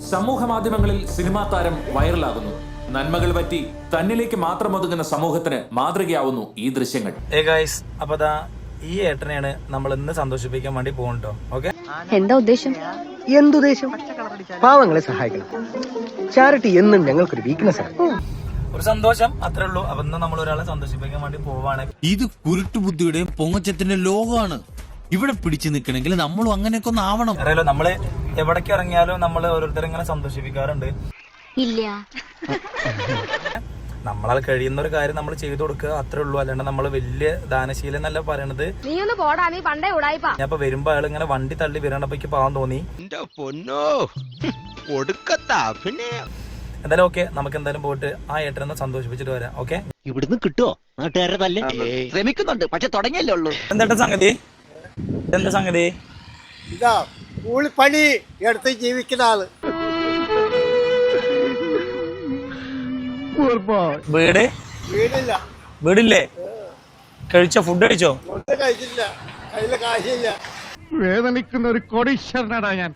സമൂഹ മാധ്യമങ്ങളിൽ സിനിമാ താരം വൈറലാകുന്നു. നന്മകൾ പറ്റി തന്നിലേക്ക് മാത്രം ഒതുങ്ങുന്ന സമൂഹത്തിന് മാതൃകയാവുന്നു ഈ ദൃശ്യങ്ങൾ. ഏ ഗൈസ് അപ്പൊ ഈ ഏട്ടനെയാണ് നമ്മൾ ഇന്ന് സന്തോഷിപ്പിക്കാൻ വേണ്ടി പോകണ്ടോ ഓക്കെ എന്താ ഉദ്ദേശം? എന്തുദ്ദേശം പാവങ്ങളെ സഹായിക്കണം. ചാരിറ്റി എന്നും ഞങ്ങൾക്കൊരു വീക്ക്നെസ് ആണ്. ഒരു സന്തോഷം അത്രേ ഉള്ളൂ. അപ്പൊ ഇന്ന് നമ്മൾ ഒരാളെ സന്തോഷിപ്പിക്കാൻ വേണ്ടി പോവാണ്. ഇത് കുരുട്ടുബുദ്ധിയുടെയും പൊങ്ങച്ചത്തിന്റെ ലോകമാണ്. ഇവിടെ പിടിച്ചു നിൽക്കണമെങ്കിൽ നമ്മളും അങ്ങനെയൊക്കെ ഒന്ന് ആവണം. അറിയാലോ നമ്മൾ എവിടേക്ക് ഇറങ്ങിയാലും നമ്മൾ ഓരോരുത്തരെ ഇങ്ങനെ സന്തോഷിപ്പിക്കാറുണ്ട്. ഇല്ല. നമ്മളാൽ കഴിയുന്ന ഒരു കാര്യം നമ്മൾ ചെയ്തു കൊടുക്കുക അത്രേ ഉള്ളൂ. അല്ലാണ്ട് നമ്മൾ വലിയ ദാനശീലം എന്നല്ല പറയണത്. നീ ഒന്ന് പോടാ നീ പണ്ടേ ഉടായിപ്പാ. ഞാൻ ഇപ്പൊ വരുമ്പോ അയാൾ ഇങ്ങനെ വണ്ടി തള്ളി വരണപ്പോ പാവാൻ പാവം തോന്നി. പൊന്നോ. പിന്നെ എന്തായാലും ഓക്കെ നമുക്ക് എന്തായാലും പോയിട്ട് ആ ഏട്ടനെ സന്തോഷിപ്പിച്ചിട്ട് വരാം. ഓക്കെ? ഇവിടുന്ന് കിട്ടുമോ നാട്ടുകാരുടെ തല്ലേ? ശ്രമിക്കുന്നുണ്ട് പക്ഷെ തുടങ്ങിയല്ലേ ഉള്ളൂ. എന്താ സംഗതി? എന്താ സംഗതി? ഇതാ കൂലിപ്പണി എടുത്ത് ജീവിക്കുന്ന ആൾ. വീട്? വീടില്ല. വീടില്ലേ? കഴിച്ചോ? ഫുഡ് കഴിച്ചോ? കഴിച്ചില്ല. കയ്യിൽ കാശില്ല. വേദനിക്കുന്ന ഒരു കൊടീശ്വരനാടാ ഞാൻ.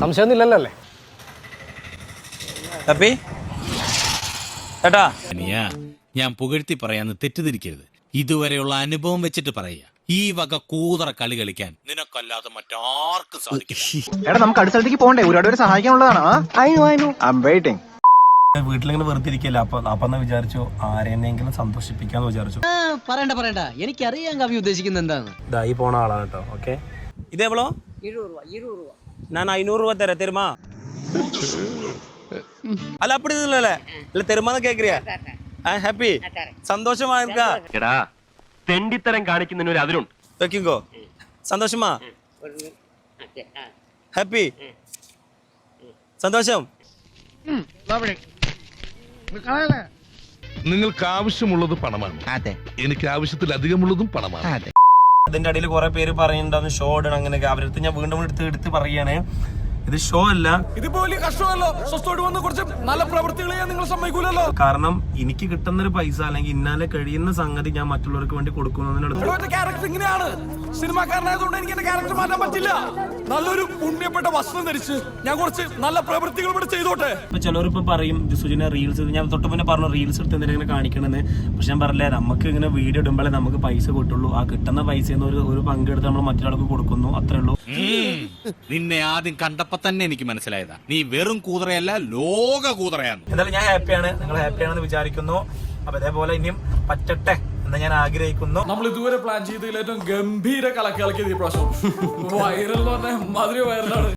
സംശയമൊന്നുമില്ലല്ലോ അല്ലേ? തപ്പി? ചേട്ടാ. ഞാൻ പുകഴ്ത്തി പറയാന്ന് തെറ്റിദ്ധരിക്കരുത്. ഇതുവരെയുള്ള അനുഭവം വെച്ചിട്ട് പറയുക. ഈ വക കൂതറ കളി കളിക്കാൻ നിനക്കല്ലാതെ മറ്റാർക്ക് സാധിക്കില്ല. എടാ നമുക്ക് അടുത്ത സ്ഥലത്തേക്ക് പോകണ്ടേ? ഒരുപാട് പേര് സഹായിക്കാനുള്ളതാണ്. I know I know. I വീട്ടിലിങ്ങനെ വെറുതെ ഇരിക്കല്ല അപ്പൊ അപ്പന്ന് വിചാരിച്ചു? ആരെന്നെങ്കിലും സന്തോഷിപ്പിക്കാന്ന് വിചാരിച്ചു. പറയണ്ട പറയണ്ട. എനിക്കറിയാം കവി ഉദ്ദേശിക്കുന്നത് എന്താണ് ഇതായി പോണ ആളാണ് കേട്ടോ. ഓക്കെ. ഇത് ഇരുപത് രൂപ ഇരുപത് രൂപ. ഞാൻ അഞ്ഞൂറ് രൂപ തരാം. തരുമാ? அல்ல அப்படி இல்ல இல்ல தெரியுமா கேக்குறியா ஹாப்பி சந்தோஷமா இருக்கா എടാ തെണ്ടിത്തരം കാണിക്കുന്നതിന് ഒരു അതിരുണ്ട് വെക്കിങ്കോ സന്തോഷമാ ഹാപ്പി സന്തോഷം നിങ്ങൾക്ക് ആവശ്യമുള്ളത് പണമാണ് അതെ എനിക്ക് ആവശ്യത്തിലധികമുള്ളതും പണമാണ് അതിന്റെ അടിയിൽ കുറെ പേര് പറയുന്നുണ്ടാവും ഷോ ഇടണം അങ്ങനെയൊക്കെ അവരടുത്ത് ഞാൻ വീണ്ടും എടുത്ത് എടുത്ത് പറയാണ് ഇത് ഷോ അല്ല. ഇതുപോലെ കഷ്ടമല്ലോ? സ്വസ്ഥോട് വന്ന് കുറച്ച് നല്ല പ്രവൃത്തികൾ ചെയ്യാൻ നിങ്ങൾ സമ്മതിക്കൂലല്ലോ? കാരണം എനിക്ക് കിട്ടുന്ന ഒരു പൈസ അല്ലെങ്കിൽ ഇന്നാലെ കഴിയുന്ന സംഗതി ഞാൻ മറ്റുള്ളവർക്ക് വേണ്ടി കൊടുക്കുന്നതിനടുത്ത് ക്യാരക്ടർ ഇങ്ങനെയാണ്. സിനിമാക്കാരനായതുകൊണ്ട് എനിക്ക് എന്റെ ക്യാരക്ടർ മാറ്റാൻ പറ്റില്ല. നല്ലൊരു പുണ്യപ്പെട്ട വസ്ത്രം ധരിച്ച് ഞാൻ കുറച്ച് നല്ല പ്രവൃത്തികൾ ഇവിടെ ചെയ്തോട്ടെ. ഇപ്പൊ ചിലരിപ്പോ പറയും സുജിനെ റീൽസ് ഞാൻ തൊട്ട് മുന്നേ പറഞ്ഞു റീൽസ് എടുത്ത് എന്തെങ്കിലും ഇങ്ങനെ കാണിക്കണമെന്ന് പക്ഷെ ഞാൻ പറഞ്ഞില്ല നമുക്ക് ഇങ്ങനെ വീഡിയോ ഇടുമ്പോഴേ നമുക്ക് പൈസ കിട്ടുള്ളൂ. ആ കിട്ടുന്ന പൈസ ഒരു ഒരു പങ്കെടുത്ത് നമ്മൾ മറ്റൊരാൾക്ക് കൊടുക്കുന്നു അത്രേ ഉള്ളൂ. നിന്നെ ആദ്യം കണ്ടപ്പോ തന്നെ എനിക്ക് മനസ്സിലായതാ. നീ വെറും കൂതറയല്ല ലോക കൂതറയാണ് എന്തായാലും ഞാൻ ഹാപ്പിയാണ് നിങ്ങൾ ഹാപ്പിയാണെന്ന് വിചാരിക്കുന്നു. അപ്പൊ ഇതേപോലെ ഇനിയും പറ്റട്ടെ. എന്ന് ഞാൻ ആഗ്രഹിക്കുന്നു. നമ്മൾ ഇതുവരെ പ്ലാൻ ചെയ്തതിൽ ഏറ്റവും ഗംഭീര കലക്കിളക്കിയത് ഈ പ്രാവശ്യം. വൈറൽ എന്ന് പറഞ്ഞാൽ മധുര വൈറലാണ്.